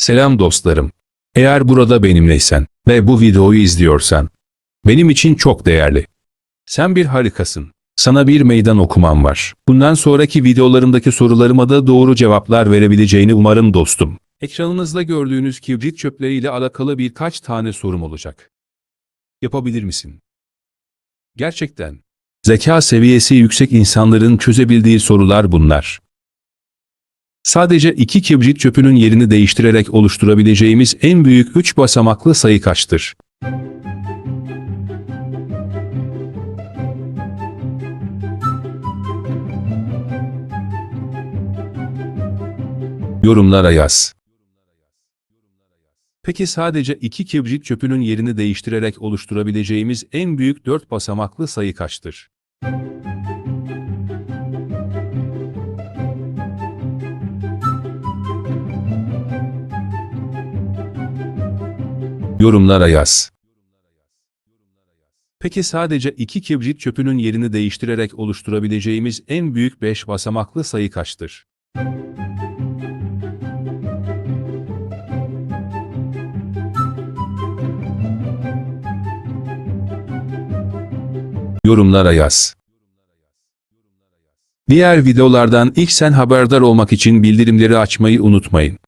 Selam dostlarım. Eğer burada benimleysen ve bu videoyu izliyorsan, benim için çok değerli. Sen bir harikasın. Sana bir meydan okumam var. Bundan sonraki videolarımdaki sorularıma da doğru cevaplar verebileceğini umarım dostum. Ekranınızda gördüğünüz kibrit çöpleriyle alakalı birkaç tane sorum olacak. Yapabilir misin? Gerçekten. Zeka seviyesi yüksek insanların çözebildiği sorular bunlar. Sadece iki kibrit çöpünün yerini değiştirerek oluşturabileceğimiz en büyük üç basamaklı sayı kaçtır? Yorumlara yaz. Peki sadece iki kibrit çöpünün yerini değiştirerek oluşturabileceğimiz en büyük dört basamaklı sayı kaçtır? Yorumlara yaz. Peki sadece iki kibrit çöpünün yerini değiştirerek oluşturabileceğimiz en büyük beş basamaklı sayı kaçtır? Yorumlara yaz. Diğer videolardan ilk sen haberdar olmak için bildirimleri açmayı unutmayın.